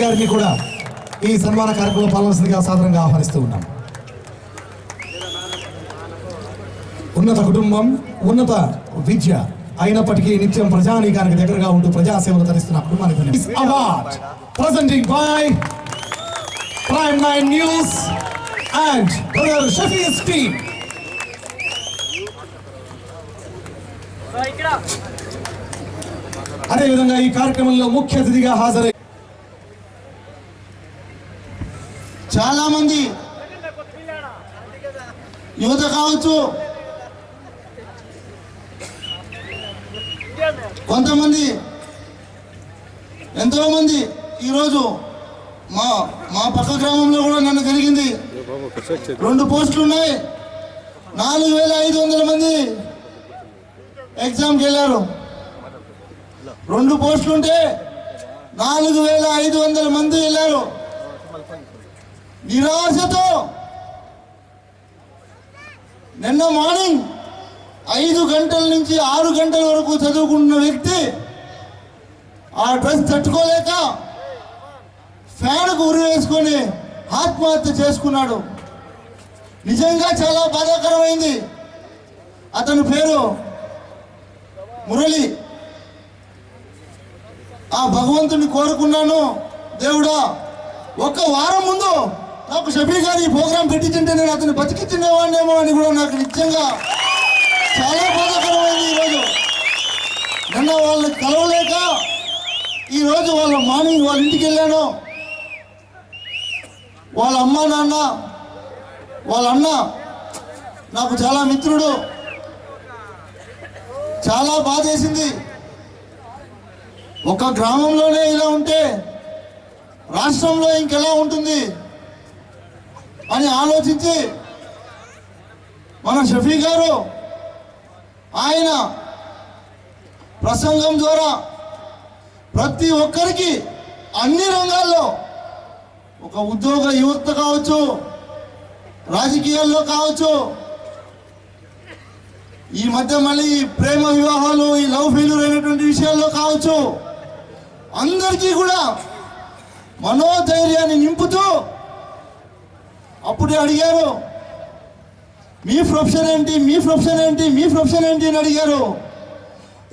గారిని కూడా ఈ సన్మాన కార్యక్రమంలో పాల్గొనవలసిందిగా సాధారణంగా ఆహ్వానిస్తూ ఉన్నాం. ఉన్నత కుటుంబం ఉన్నత విద్య అయినప్పటికీ నిత్యం ప్రజానీకానికి దగ్గరగా ఉంటూ ప్రజాసేవలు తరిస్తున్న కుటుంబానికి award presenting by prime nine news and brother Shafi's team అదేవిధంగా ఈ కార్యక్రమంలో ముఖ్య అతిథిగా హాజరై చాలా మంది యువత కావచ్చు. కొంతమంది ఎంతో మంది ఈరోజు మా మా పక్క గ్రామంలో కూడా నన్ను జరిగింది రెండు పోస్టులు ఉన్నాయి. నాలుగు వేల ఐదు వందల మంది ఎగ్జామ్కి వెళ్ళారు. రెండు పోస్టులు ఉంటే నాలుగు వేల ఐదు వందల మంది వెళ్ళారు. నిరాశతో నిన్న మార్నింగ్ ఐదు గంటల నుంచి ఆరు గంటల వరకు చదువుకుంటున్న వ్యక్తి ఆ డ్రెస్ తట్టుకోలేక ఫ్యాన్కు ఉరి వేసుకొని ఆత్మహత్య చేసుకున్నాడు. నిజంగా చాలా బాధాకరమైంది. అతని పేరు మురళి. ఆ భగవంతుని కోరుకున్నాను దేవుడా ఒక్క వారం ముందు నాకు షఫీ గారు ఈ ప్రోగ్రాం పెట్టించుంటే నేను అతను బతికించినవాడినేమో అని కూడా నాకు నిజంగా చాలా బాధాకరమైంది ఈరోజు నిన్న వాళ్ళని కలవలేక ఈరోజు వాళ్ళ మార్నింగ్ వాళ్ళ ఇంటికి వెళ్ళాను. వాళ్ళ అమ్మ నాన్న వాళ్ళ అన్న నాకు చాలా మిత్రుడు. చాలా బాధ వేసింది. ఒక గ్రామంలోనే ఇలా ఉంటే రాష్ట్రంలో ఇంకెలా ఉంటుంది? అని ఆలోచించి మన షఫీ గారు ఆయన ప్రసంగం ద్వారా ప్రతి ఒక్కరికి అన్ని రంగాల్లో ఒక ఉద్యోగ యువత కావచ్చు రాజకీయాల్లో కావచ్చు ఈ మధ్య మళ్ళీ ఈ ప్రేమ వివాహాలు ఈ లవ్ ఫెయిల్యూర్ అయినటువంటి విషయాల్లో కావచ్చు అందరికీ కూడా మనోధైర్యాన్ని నింపుతూ అప్పుడే అడిగారు మీ ప్రొఫెషన్ ఏంటి? మీ ప్రొఫెషన్ ఏంటి? మీ ప్రొఫెషన్ ఏంటి? అని అడిగారు.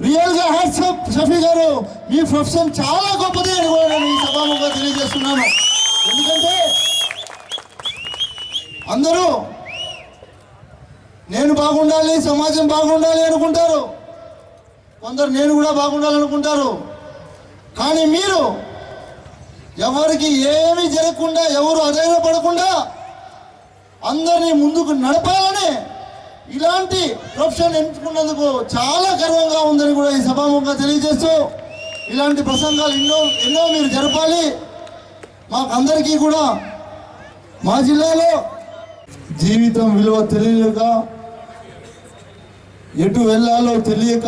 రియల్గా హ్యాట్సప్ షఫీ గారు మీ ప్రొఫెషన్ చాలా గొప్పది అని కూడా నేను ఈ సభాముఖంగా తెలియజేస్తున్నాను. ఎందుకంటే అందరూ నేను బాగుండాలి సమాజం బాగుండాలి అనుకుంటారు. కొందరు నేను కూడా బాగుండాలనుకుంటారు కానీ మీరు ఎవరికి ఏమి జరగకుండా ఎవరు అధైర్యపడకుండా అందరినీ ముందుకు నడపాలని ఇలాంటి ప్రొఫెషన్ ఎంచుకున్నందుకు చాలా గర్వంగా ఉందని కూడా ఈ సభాముఖంగా తెలియజేస్తూ ఇలాంటి ప్రసంగాలు ఎన్నో ఎన్నో మీరు జరపాలి. మాకందరికీ కూడా మా జిల్లాలో జీవితం విలువ తెలియక ఎటు వెళ్ళాలో తెలియక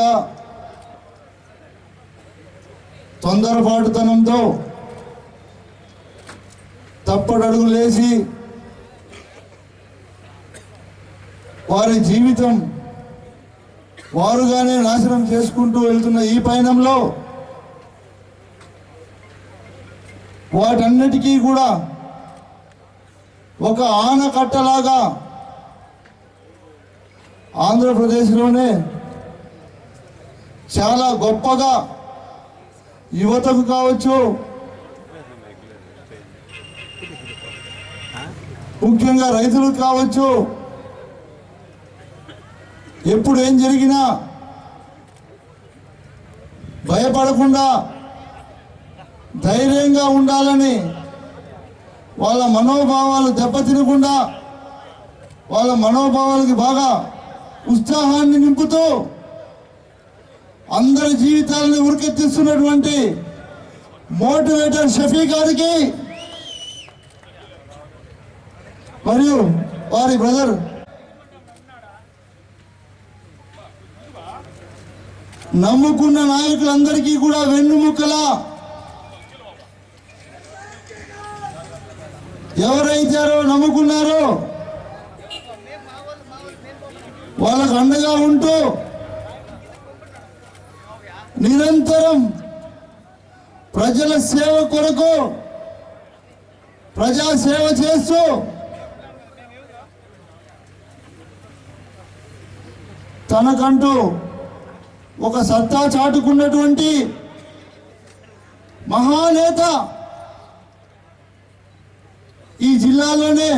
తొందరపాటుతనంతో తప్పడడుగులేసి వారి జీవితం వారుగానే నాశనం చేసుకుంటూ వెళ్తున్న ఈ పయనంలో వాటన్నిటికీ కూడా ఒక ఆనకట్టలాగా ఆంధ్రప్రదేశ్లోనే చాలా గొప్పగా యువతకు కావచ్చు ముఖ్యంగా రైతులకు కావచ్చు ఎప్పుడు ఏం జరిగినా భయపడకుండా ధైర్యంగా ఉండాలని వాళ్ళ మనోభావాలు దెబ్బతినకుండా వాళ్ళ మనోభావాలకి బాగా ఉత్సాహాన్ని నింపుతూ అందరి జీవితాలను ఉరికెత్తిస్తున్నటువంటి మోటివేటర్ షఫీ గారికి మరియు వారి బ్రదర్ నమ్ముకున్న నాయకులందరికీ కూడా వెన్నుముక్కలా. ఎవరైతారో నమ్ముకున్నారో వాళ్ళకు అండగా ఉంటూ నిరంతరం ప్రజల సేవ కొరకు ప్రజా సేవ చేస్తూ తనకంటూ ఒక సత్తా చాటుకున్నటువంటి మహానేత ఈ జిల్లాలోనే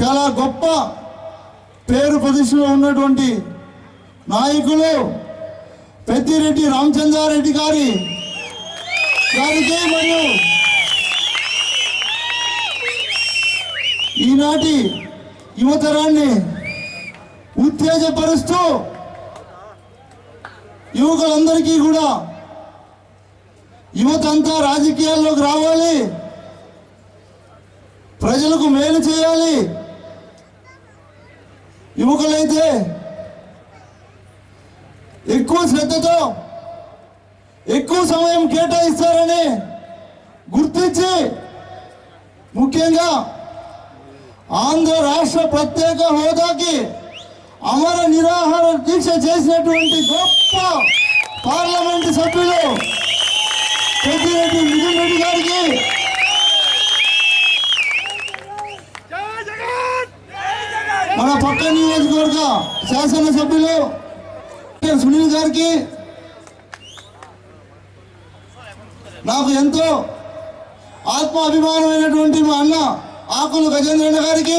చాలా గొప్ప పేరు ప్రతిష్టలో ఉన్నటువంటి నాయకులు పెద్దిరెడ్డి రామచంద్రారెడ్డి గారి గారికి మరియు ఈనాటి యువతరాన్ని ఉత్తేజపరుస్తూ యువకులందరికీ కూడా యువత అంతా రాజకీయాల్లోకి రావాలి. ప్రజలకు మేలు చేయాలి. యువకులైతే ఎక్కువ శ్రద్ధతో ఎక్కువ సమయం కేటాయిస్తారని గుర్తించి ముఖ్యంగా ఆంధ్ర రాష్ట్ర ప్రత్యేక హోదాకి అమర నిరాహార దీక్ష చేసినటువంటి గొప్ప పార్లమెంటు సభ్యులు పెద్దిరెడ్డి మిథున్ రెడ్డి గారికి. మన పక్క నియోజకవర్గ శాసనసభ్యులు సునీల్ గారికి. నాకు ఎంతో ఆత్మాభిమానమైనటువంటి మా అన్న ఆకులు గజేంద్రన్న గారికి.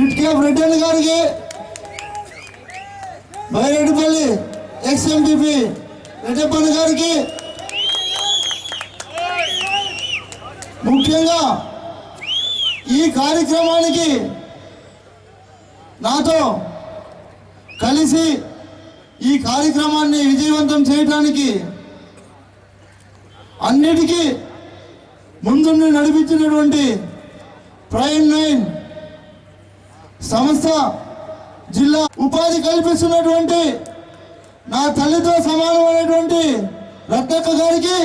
ఇట్కేఫ్ రెడ్డి గారికి బైరెడ్డిపల్లి ఎక్స్ఎంపీపీ రెడ్డప్పన్న గారికి. ముఖ్యంగా ఈ కార్యక్రమానికి నాతో కలిసి ఈ కార్యక్రమాన్ని విజయవంతం చేయడానికి అన్నిటికీ ముందుండి నడిపించినటువంటి ప్రైమ్ నైన్ సంస్థ జిల్లా ఉపాధి కల్పిస్తున్నటువంటి నా తల్లితో సమానమైనటువంటి రత్నక్క గారికి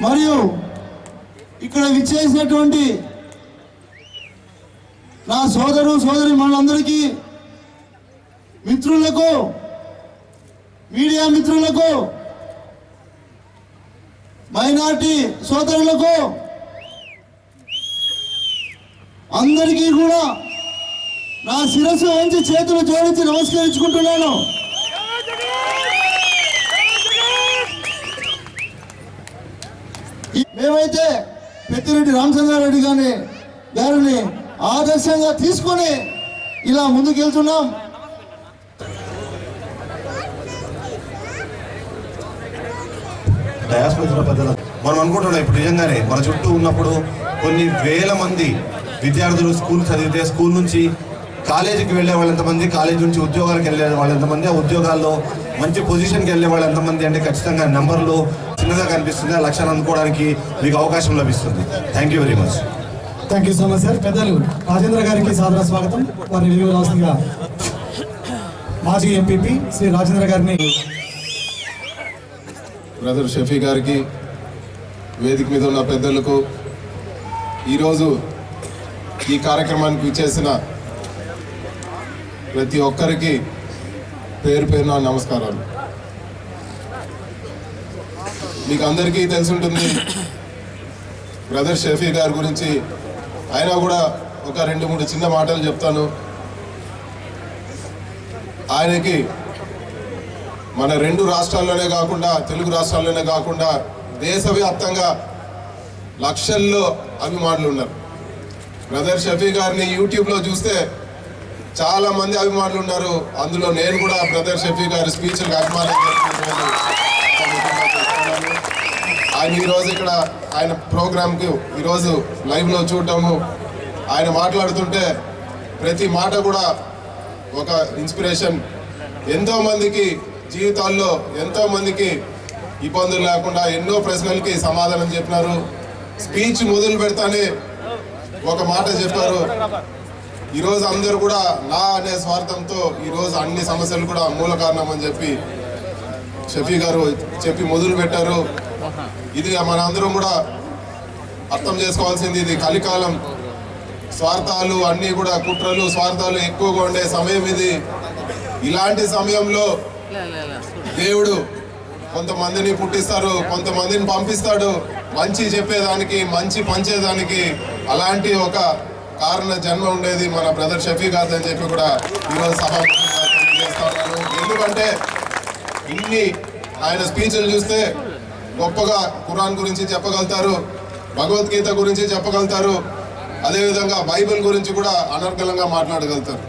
మరియు ఇక్కడ విచ్చేసినటువంటి నా సోదరు సోదరి మనందరికీ మిత్రులకు మీడియా మిత్రులకు మైనార్టీ సోదరులకు అందరికీ కూడా నా శిరస్సు వంచి చేతులు జోడించి నమస్కరించుకుంటున్నాను. ఈ- మేమైతే పెద్దిరెడ్డి రామచంద్రారెడ్డి గారిని గారిని ఆదర్శంగా తీసుకొని ఇలా ముందుకెళ్తున్నాం. డయాస్పత్ర పెద్దలు మనం అనుకుంటున్నాం ఇప్పుడు నిజంగానే మన చుట్టూ ఉన్నప్పుడు కొన్ని వేల మంది విద్యార్థులు స్కూల్ చదివితే స్కూల్ నుంచి కాలేజీకి వెళ్ళే వాళ్ళు ఎంతమంది కాలేజ్ నుంచి ఉద్యోగాలకు వెళ్ళే వాళ్ళు ఎంతమంది ఆ ఉద్యోగాల్లో మంచి పొజిషన్కి వెళ్ళే వాళ్ళు ఎంతమంది అంటే ఖచ్చితంగా నెంబర్లు చిన్నగా కనిపిస్తుంది ఆ లక్ష్యాన్ని అందుకోవడానికి మీకు అవకాశం లభిస్తుంది. Thank you very much thank you so much sir పెద్దలు రాజేంద్ర గారికి సాదర స్వాగతం. వారిని విలువలాల్సిందిగా మాజీ ఎంపీపీ శ్రీ రాజేంద్ర గారిని బ్రదర్ షఫీ గారికి వేదిక మీద ఉన్న పెద్దలకు ఈరోజు ఈ కార్యక్రమానికి విచ్చేసిన ప్రతి ఒక్కరికి పేరు పేరున నమస్కారాలు. మీకు అందరికీ తెలిసి ఉంటుంది బ్రదర్ షఫీ గారి గురించి. అయినా కూడా ఒక రెండు మూడు చిన్న మాటలు చెప్తాను. ఆయనకి మన రెండు రాష్ట్రాల్లోనే కాకుండా తెలుగు రాష్ట్రాల్లోనే కాకుండా దేశవ్యాప్తంగా లక్షల్లో అభిమానులు ఉన్నారు. బ్రదర్ షఫీ గారిని యూట్యూబ్లో చూస్తే చాలా మంది అభిమానులు ఉన్నారు. అందులో నేను కూడా బ్రదర్ షఫీ గారి స్పీచ్లకు అభిమానం ఆయన ఈరోజు ఇక్కడ ఆయన ప్రోగ్రామ్కి ఈరోజు లైవ్లో చూడటము. ఆయన మాట్లాడుతుంటే ప్రతి మాట కూడా ఒక ఇన్స్పిరేషన్ ఎంతోమందికి జీవితాల్లో ఎంతోమందికి ఇబ్బందులు లేకుండా ఎన్నో ప్రశ్నలకి సమాధానం చెప్పినారు. స్పీచ్ మొదలు పెడతానే ఒక మాట చెప్పారు. ఈరోజు అందరూ కూడా నా అనే స్వార్థంతో ఈరోజు అన్ని సమస్యలు కూడా మూల కారణం అని చెప్పి షఫీ గారు చెప్పి మొదలు పెట్టారు. ఇది మనందరం కూడా అర్థం చేసుకోవాల్సింది ఇది కలికాలం. స్వార్థాలు అన్నీ కూడా కుట్రలు స్వార్థాలు ఎక్కువగా ఉండే సమయం ఇది. ఇలాంటి సమయంలో దేవుడు కొంతమందిని పుట్టిస్తారు కొంతమందిని పంపిస్తాడు. మంచి చెప్పేదానికి మంచి పంచేదానికి అలాంటి ఒక కారణ జన్మ ఉండేది మన బ్రదర్ షఫీ గారు అని చెప్పి కూడా ఈరోజు సభాముఖంగా తెలియజేస్తా ఉన్నాను. ఎందుకంటే ఇన్ని ఆయన స్పీచ్లు చూస్తే గొప్పగా ఖురాన్ గురించి చెప్పగలుగుతారు భగవద్గీత గురించి చెప్పగలుగుతారు అదేవిధంగా బైబిల్ గురించి కూడా అనర్గలంగా మాట్లాడగలుగుతారు.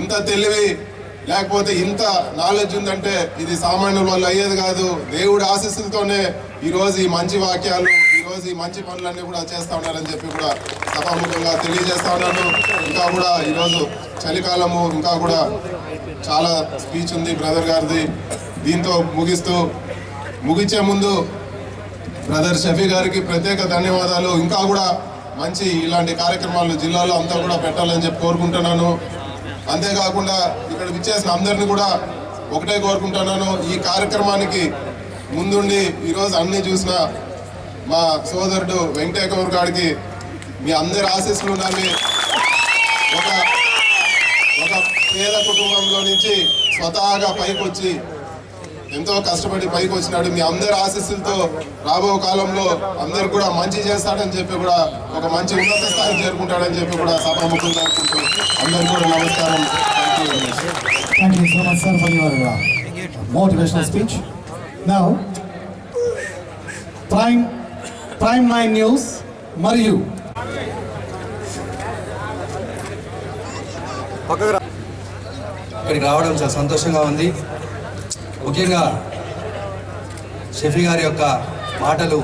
ఇంత తెలివి లేకపోతే ఇంత నాలెడ్జ్ ఉందంటే ఇది సామాన్యుల వల్ల అయ్యేది కాదు. దేవుడి ఆశీస్సులతోనే ఈరోజు ఈ మంచి వాక్యాలు రోజు ఈ మంచి పనులన్నీ కూడా చేస్తా ఉన్నారని చెప్పి కూడా సభాముఖంగా తెలియజేస్తా ఉన్నాను. ఇంకా కూడా ఈరోజు చలికాలము ఇంకా కూడా చాలా స్పీచ్ ఉంది బ్రదర్ గారిది. దీంతో ముగిస్తూ ముగించే ముందు బ్రదర్ షఫీ గారికి ప్రత్యేక ధన్యవాదాలు. ఇంకా కూడా మంచి ఇలాంటి కార్యక్రమాలు జిల్లాలో అంతా కూడా పెట్టాలని చెప్పి కోరుకుంటున్నాను. అంతేకాకుండా ఇక్కడ విచ్చేసిన అందరిని కూడా ఒకటే కోరుకుంటున్నాను. ఈ కార్యక్రమానికి ముందుండి ఈరోజు అన్ని చూసిన మా సోదరుడు వెంకటేశ్వర గారికి మీ అందరి ఆశీస్సులు ఉండాలి. ఒక ఒక పేద కుటుంబంలో నుంచి స్వతహాగా పైకి వచ్చి ఎంతో కష్టపడి పైకి వచ్చినాడు మీ అందరి ఆశీస్సులతో రాబో కాలంలో అందరు కూడా మంచి చేస్తాడని చెప్పి కూడా ఒక మంచి ఉన్నత స్థాయికి చేరుకుంటాడని చెప్పి కూడా సభాముఖంగా అనుకుంటూ అందరికీ కూడా నమస్కారం. Thank you very much. Thank you so much, sir, for your uh, Prime Nine News, మరియు ఇక్కడికి రావడం చాలా సంతోషంగా ఉంది. ముఖ్యంగా షఫీ గారి యొక్క మాటలు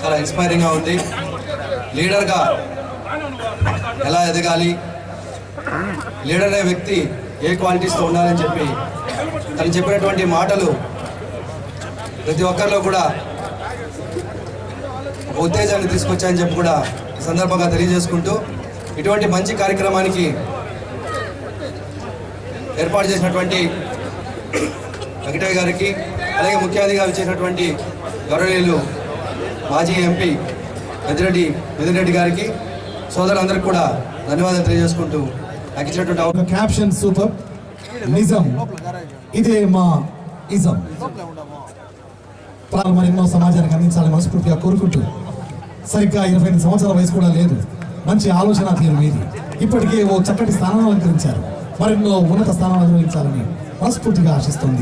చాలా ఇన్స్పైరింగ్గా ఉంది. లీడర్గా ఎలా ఎదగాలి? లీడర్ అనే వ్యక్తి ఏ క్వాలిటీస్తో ఉండాలని చెప్పి తను చెప్పినటువంటి మాటలు ప్రతి ఒక్కరిలో కూడా ఉత్తేజాన్ని తీసుకొచ్చాయని చెప్పి కూడా సందర్భంగా తెలియజేసుకుంటూ ఇటువంటి మంచి కార్యక్రమానికి ఏర్పాటు చేసినటువంటి వెంకటయ్య గారికి అలాగే ముఖ్య అతిథిగా చేసినటువంటి గౌరవీయులు మాజీ ఎంపీ పెద్దిరెడ్డి మిథున్ రెడ్డి గారికి సోదరులందరికీ కూడా ధన్యవాదాలు తెలియజేసుకుంటూ నాకు ఇచ్చినటువంటి ఒక క్యాప్షన్ సూపర్. నిజం. ఇదే మా ఇజం. ప్రాణం ఎన్నో సమాజానికి అందించాలని మనస్ఫూర్తిగా కోరుకుంటూ సరిగ్గా ఇరవై ఎనిమిది సంవత్సరాల వయసు కూడా లేదు. మంచి ఆలోచన తీరు మీది. ఇప్పటికే ఓ చక్కటి స్థానాన్ని అలంకరించారు. మరెన్నో ఉన్నత స్థానాలు అనుభవించాలని మనస్ఫూర్తిగా ఆశిస్తుంది.